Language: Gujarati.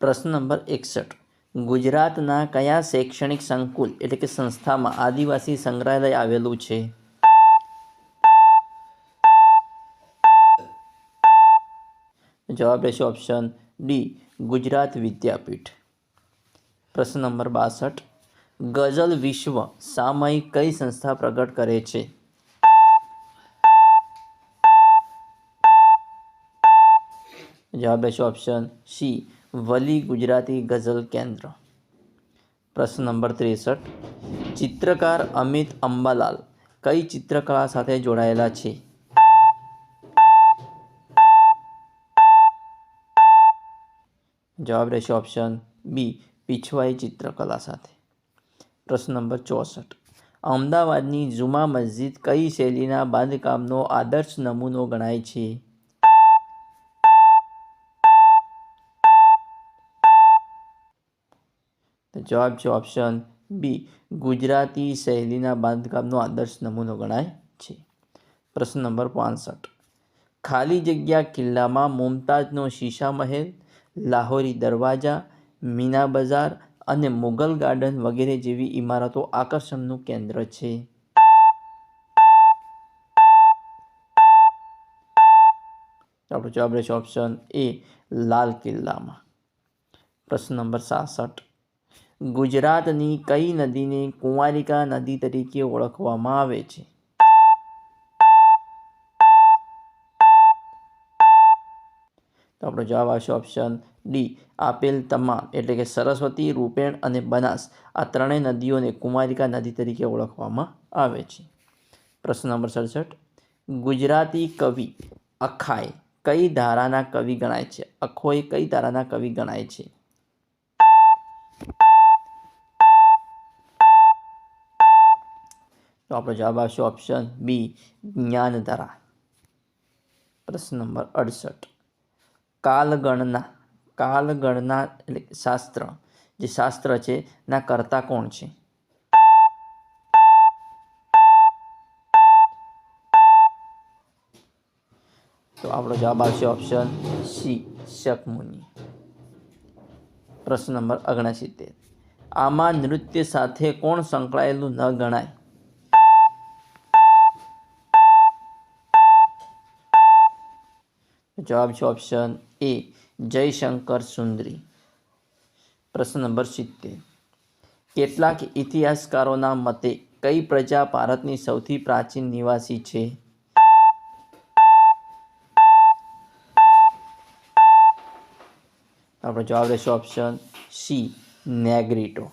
પ્રશ્ન નંબર એકસઠ. ગુજરાતના કયા શૈક્ષણિક સંકુલ એટલે કે સંસ્થામાં આદિવાસી સંગ્રહાલય આવેલું છે? જવાબ રહેશે ઓપ્શન ડી, ગુજરાત વિદ્યાપીઠ. પ્રશ્ન નંબર બાસઠ. ગઝલ વિશ્વ સામયિક કઈ સંસ્થા પ્રગટ કરે છે? જવાબ રહેશે ઓપ્શન સી વલી ગુજરાતી ગઝલ કેન્દ્ર. પ્રશ્ન નંબર ત્રેસઠ. ચિત્રકાર અમિત અંબાલાલ કઈ ચિત્રકળા સાથે જોડાયેલા છે? જવાબ રહેશે ઓપ્શન બી, પીછવાઈ ચિત્રકલા સાથે. પ્રશ્ન નંબર ચોસઠ. અમદાવાદની જુમા મસ્જિદ કઈ શૈલીના બાંધકામનો આદર્શ નમૂનો ગણાય છે? તો જવાબ છે ઓપ્શન બી ગુજરાતી શૈલીના બાંધકામનો આદર્શ નમૂનો ગણાય છે. પ્રશ્ન નંબર પાંસઠ. ખાલી જગ્યા કિલ્લામાં મુમતાજનો શીશા મહેલ લાહોરી દરવાજા, મીના બજાર અને મુગલ ગાર્ડન વગેરે જેવી ઇમારતો આકર્ષણનું કેન્દ્ર છે. આપણો જવાબ રહેશે ઓપ્શન એ લાલ કિલ્લામાં. પ્રશ્ન નંબર સાસઠ. ગુજરાતની કઈ નદીને કુંવારિકા નદી તરીકે ઓળખવામાં આવે છે? તો આપણો જવાબ આવશે ઓપ્શન ડી આપેલ તમામ, એટલે કે સરસ્વતી, રૂપેણ અને બનાસ. આ ત્રણેય નદીઓને કુમારિકા નદી તરીકે ઓળખવામાં આવે છે. પ્રશ્ન નંબર સડસઠ. ગુજરાતી કવિ અખાય કઈ ધારાના કવિ ગણાય છે? અખોએ કઈ ધારાના કવિ ગણાય છે? તો આપણો જવાબ આવશે ઓપ્શન બી જ્ઞાનધારા. પ્રશ્ન નંબર અડસઠ. કાલગણના કાલગણના એટલે શાસ્ત્ર. જે શાસ્ત્ર છે ના કર્તા કોણ છે? તો આપણો જવાબ આવશે ઓપ્શન સી શકમુનિ પ્રશ્ન નંબર ઓગણસિત્તેર. આમાં નૃત્ય સાથે કોણ સંકળાયેલું ન ગણાય? જવાબ છે ઓપ્શન એ જયશંકર સુંદરી. પ્રશ્ન નંબર સિત્તેર. કેટલાક ઇતિહાસકારોના મતે કઈ પ્રજા ભારતની સૌથી પ્રાચીન નિવાસી છે? આપણો જવાબ રહેશે ઓપ્શન સી નેગ્રીટો.